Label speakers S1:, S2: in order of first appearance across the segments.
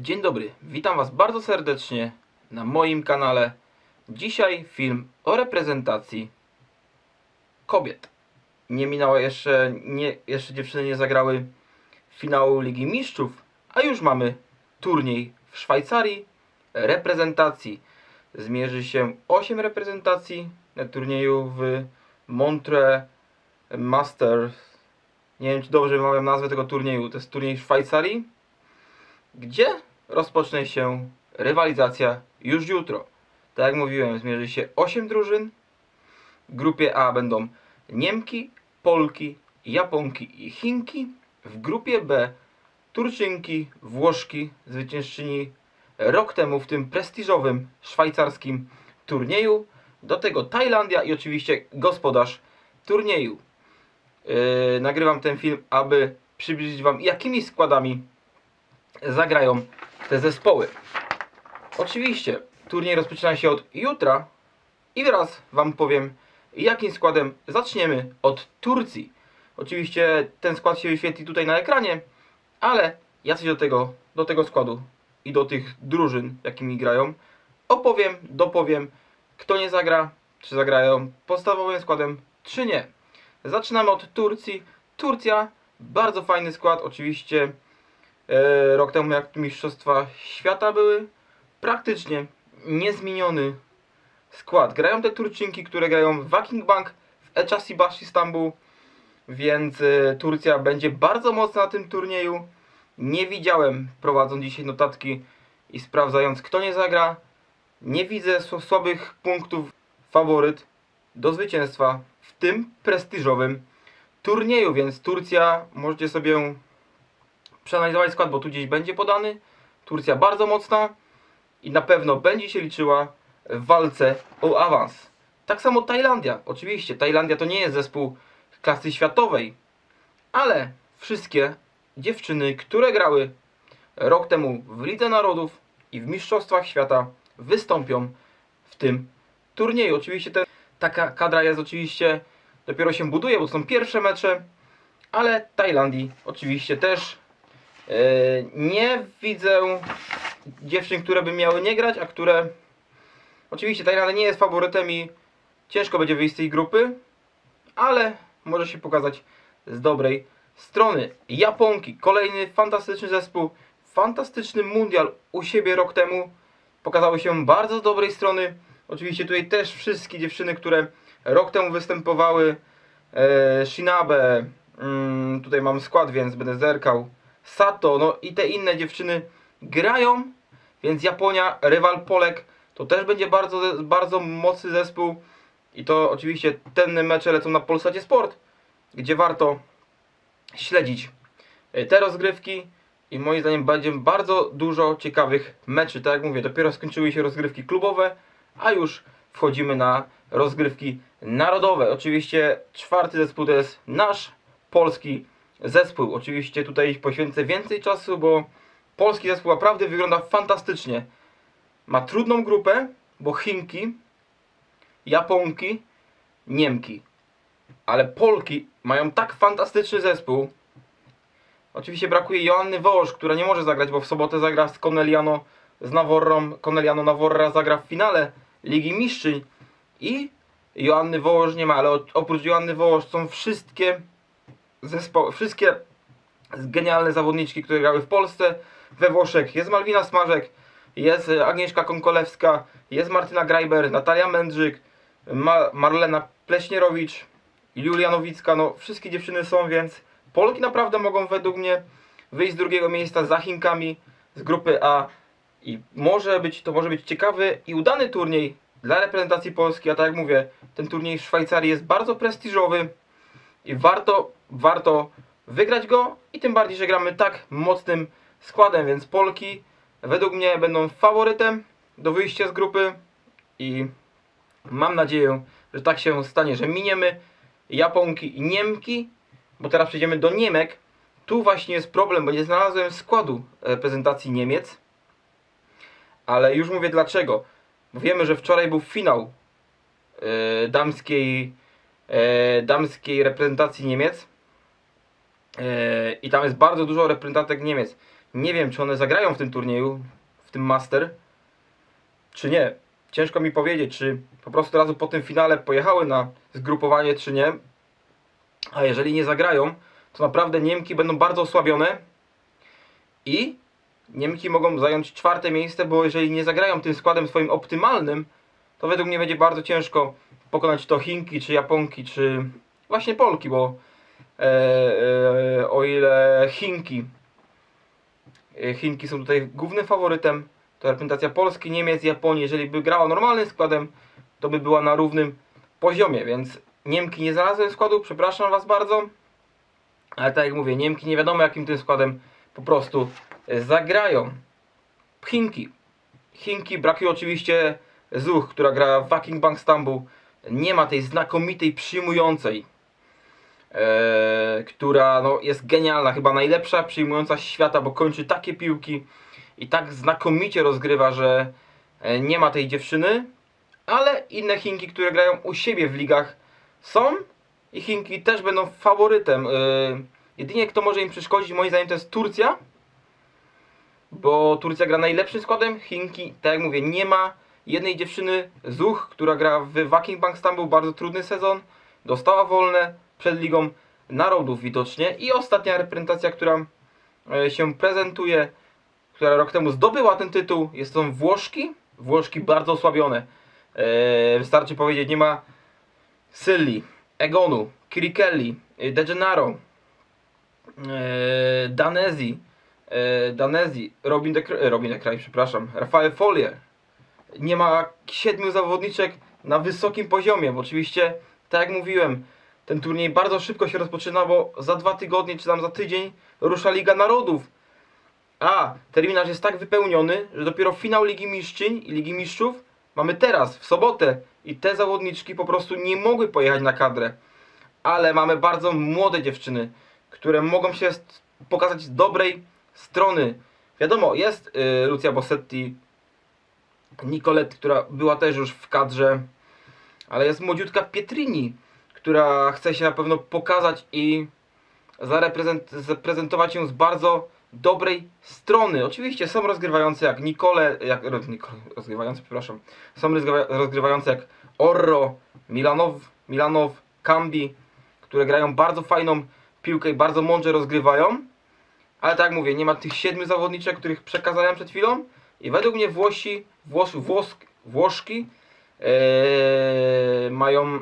S1: Dzień dobry, witam Was bardzo serdecznie na moim kanale. Dzisiaj film o reprezentacji kobiet. Nie minęło jeszcze, nie, jeszcze dziewczyny nie zagrały finału Ligi Mistrzów, a już mamy turniej w Szwajcarii reprezentacji. Zmierzy się 8 reprezentacji na turnieju w Montre Masters. Nie wiem, czy dobrze wymawiam nazwę tego turnieju. To jest turniej w Szwajcarii gdzie rozpocznie się rywalizacja już jutro. Tak jak mówiłem, zmierzy się 8 drużyn. W grupie A będą Niemki, Polki, Japonki i Chinki. W grupie B Turczynki, Włoszki, zwyciężczyni rok temu w tym prestiżowym szwajcarskim turnieju. Do tego Tajlandia i oczywiście gospodarz turnieju. Yy, nagrywam ten film, aby przybliżyć Wam, jakimi składami zagrają te zespoły. Oczywiście turniej rozpoczyna się od jutra i wraz Wam powiem, jakim składem zaczniemy od Turcji. Oczywiście ten skład się wyświetli tutaj na ekranie, ale ja coś do tego, do tego składu i do tych drużyn, jakimi grają, opowiem, dopowiem, kto nie zagra, czy zagrają podstawowym składem, czy nie. Zaczynamy od Turcji. Turcja, bardzo fajny skład, oczywiście rok temu jak Mistrzostwa Świata były, praktycznie niezmieniony skład. Grają te Turczynki, które grają w Viking Bank, w Echasibash Istanbul, więc e, Turcja będzie bardzo mocna na tym turnieju. Nie widziałem, prowadząc dzisiaj notatki i sprawdzając kto nie zagra, nie widzę sł- słabych punktów faworyt do zwycięstwa w tym prestiżowym turnieju, więc Turcja możecie sobie przeanalizować skład, bo tu gdzieś będzie podany. Turcja bardzo mocna i na pewno będzie się liczyła w walce o awans. Tak samo Tajlandia. Oczywiście, Tajlandia to nie jest zespół klasy światowej, ale wszystkie dziewczyny, które grały rok temu w Lidze Narodów i w Mistrzostwach Świata wystąpią w tym turnieju. Oczywiście taka kadra jest oczywiście dopiero się buduje, bo to są pierwsze mecze, ale Tajlandii oczywiście też nie widzę dziewczyn, które by miały nie grać, a które oczywiście Tajlandia nie jest faworytem i ciężko będzie wyjść z tej grupy, ale może się pokazać z dobrej strony. Japonki, kolejny fantastyczny zespół, fantastyczny mundial u siebie rok temu. Pokazały się bardzo z dobrej strony. Oczywiście tutaj też wszystkie dziewczyny, które rok temu występowały. E, Shinabe, mm, tutaj mam skład, więc będę zerkał. Sato, no i te inne dziewczyny grają, więc Japonia, rywal Polek, to też będzie bardzo, bardzo mocny zespół. I to oczywiście te mecze lecą na Polsacie Sport, gdzie warto śledzić e, te rozgrywki i moim zdaniem będzie bardzo dużo ciekawych meczy. Tak jak mówię, dopiero skończyły się rozgrywki klubowe, a już wchodzimy na rozgrywki narodowe. Oczywiście czwarty zespół to jest nasz polski zespół. Oczywiście tutaj poświęcę więcej czasu, bo polski zespół naprawdę wygląda fantastycznie. Ma trudną grupę, bo Chinki, Japonki, Niemki. Ale Polki mają tak fantastyczny zespół. Oczywiście brakuje Joanny Wołosz, która nie może zagrać, bo w sobotę zagra z Corneliano z Naworrą. Corneliano Naworra zagra w finale Ligi Mistrzyń. I Joanny Wołosz nie ma, ale oprócz Joanny Wołosz są wszystkie zespoły, wszystkie genialne zawodniczki, które grały w Polsce, we Włoszech. Jest Malwina Smarzek, jest e, Agnieszka Konkolewska, jest Martyna Grajber, Natalia Mędrzyk, Ma Marlena Pleśnierowicz, Julia Nowicka, no wszystkie dziewczyny są, więc Polki naprawdę mogą według mnie wyjść z drugiego miejsca za Chinkami z grupy A. I może być, to może być ciekawy i udany turniej dla reprezentacji Polski, a tak jak mówię, ten turniej w Szwajcarii jest bardzo prestiżowy i warto, warto wygrać go i tym bardziej, że gramy tak mocnym składem, więc Polki według mnie będą faworytem do wyjścia z grupy i mam nadzieję, że tak się stanie, że miniemy Japonki i Niemki, bo teraz przejdziemy do Niemek. Tu właśnie jest problem, bo nie znalazłem składu reprezentacji Niemiec, ale już mówię dlaczego. Wiemy, że wczoraj był finał e, damskiej, damskiej reprezentacji Niemiec. E, I tam jest bardzo dużo reprezentantek Niemiec. Nie wiem, czy one zagrają w tym turnieju, w tym Master, czy nie. Ciężko mi powiedzieć, czy po prostu razu po tym finale pojechały na zgrupowanie, czy nie. A jeżeli nie zagrają, to naprawdę Niemki będą bardzo osłabione i Niemki mogą zająć czwarte miejsce, bo jeżeli nie zagrają tym składem swoim optymalnym, to według mnie będzie bardzo ciężko pokonać to Chinki, czy Japonki, czy właśnie Polki, bo e, e, o ile Chinki e, Chinki są tutaj głównym faworytem, to reprezentacja Polski, Niemiec, Japonii, jeżeli by grała normalnym składem, to by była na równym poziomie, więc Niemki nie znalazłem składu, przepraszam Was bardzo, ale tak jak mówię, Niemki nie wiadomo jakim tym składem po prostu e, zagrają. Chinki. Chinki, brakuje oczywiście Zuch, która gra w Waking Bank Stambuł. Nie ma tej znakomitej, przyjmującej, e, która no, jest genialna, chyba najlepsza przyjmująca świata, bo kończy takie piłki i tak znakomicie rozgrywa, że e, nie ma tej dziewczyny, ale inne Chinki, które grają u siebie w ligach są i Chinki też będą faworytem. E, jedynie kto może im przeszkodzić, moim zdaniem, to jest Turcja, bo Turcja gra najlepszym składem, Chinki, tak jak mówię, nie ma jednej dziewczyny, Zuch, która gra w Waking Bank Stambuł, bardzo trudny sezon, dostała wolne przed Ligą Narodów widocznie. I ostatnia reprezentacja, która e, się prezentuje, która rok temu zdobyła ten tytuł, jest to Włoszki, Włoszki bardzo osłabione, e, wystarczy powiedzieć, nie ma Sylli, Egonu, Kirikelli, e, De Gennaro, Danezi, Danezi, Robin de, Robin de Kraj, przepraszam, Rafael Folier. Nie ma siedmiu zawodniczek na wysokim poziomie, bo oczywiście, tak jak mówiłem, ten turniej bardzo szybko się rozpoczyna, bo za dwa tygodnie, czy tam za tydzień rusza Liga Narodów. A terminarz jest tak wypełniony, że dopiero finał Ligi Mistrzyń i Ligi Mistrzów mamy teraz, w sobotę. I te zawodniczki po prostu nie mogły pojechać na kadrę. Ale mamy bardzo młode dziewczyny, które mogą się pokazać z dobrej strony. Wiadomo, jest y, Lucia Bossetti, Nicolette, która była też już w kadrze, ale jest młodziutka Pietrini, która chce się na pewno pokazać i zaprezentować się z bardzo dobrej strony. Oczywiście są rozgrywające jak Nicole, jak rozgrywające, przepraszam, są rozgrywa- rozgrywające jak Orro, Milanow, Milanow, Cambi, które grają bardzo fajną piłkę i bardzo mądrze rozgrywają. Ale tak jak mówię, nie ma tych siedmiu zawodniczek, których przekazałem przed chwilą. I według mnie Włosi, Włos, Włosk, Włoszki ee, mają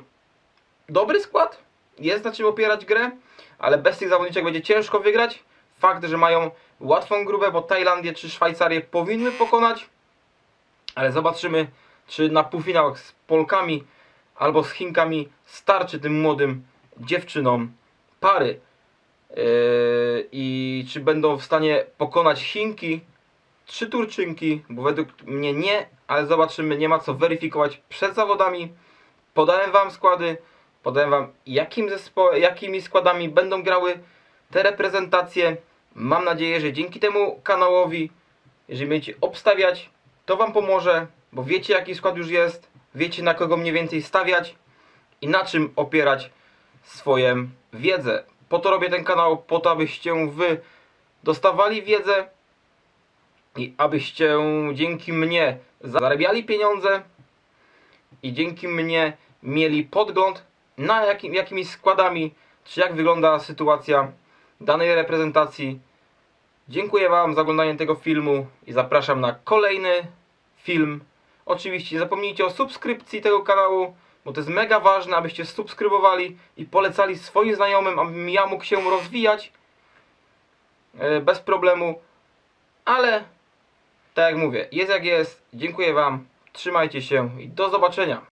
S1: dobry skład. Jest na czym opierać grę, ale bez tych zawodniczek będzie ciężko wygrać. Fakt, że mają łatwą grupę, bo Tajlandię czy Szwajcarię powinny pokonać. Ale zobaczymy, czy na półfinałach z Polkami albo z Chinkami starczy tym młodym dziewczynom pary. Yy, I czy będą w stanie pokonać Chinki, trzy Turczynki, bo według mnie nie, ale zobaczymy, nie ma co weryfikować przed zawodami. Podałem Wam składy, podałem Wam jakim jakimi składami będą grały te reprezentacje. Mam nadzieję, że dzięki temu kanałowi, jeżeli będziecie obstawiać, to Wam pomoże, bo wiecie jaki skład już jest, wiecie na kogo mniej więcej stawiać i na czym opierać swoją wiedzę. Po to robię ten kanał, po to abyście Wy dostawali wiedzę i abyście dzięki mnie zarabiali pieniądze i dzięki mnie mieli podgląd na jakim, jakimi składami, czy jak wygląda sytuacja danej reprezentacji. Dziękuję Wam za oglądanie tego filmu i zapraszam na kolejny film. Oczywiście nie zapomnijcie o subskrypcji tego kanału, bo to jest mega ważne, abyście subskrybowali i polecali swoim znajomym, abym ja mógł się rozwijać e, bez problemu. Ale tak jak mówię, jest jak jest. Dziękuję Wam, trzymajcie się i do zobaczenia.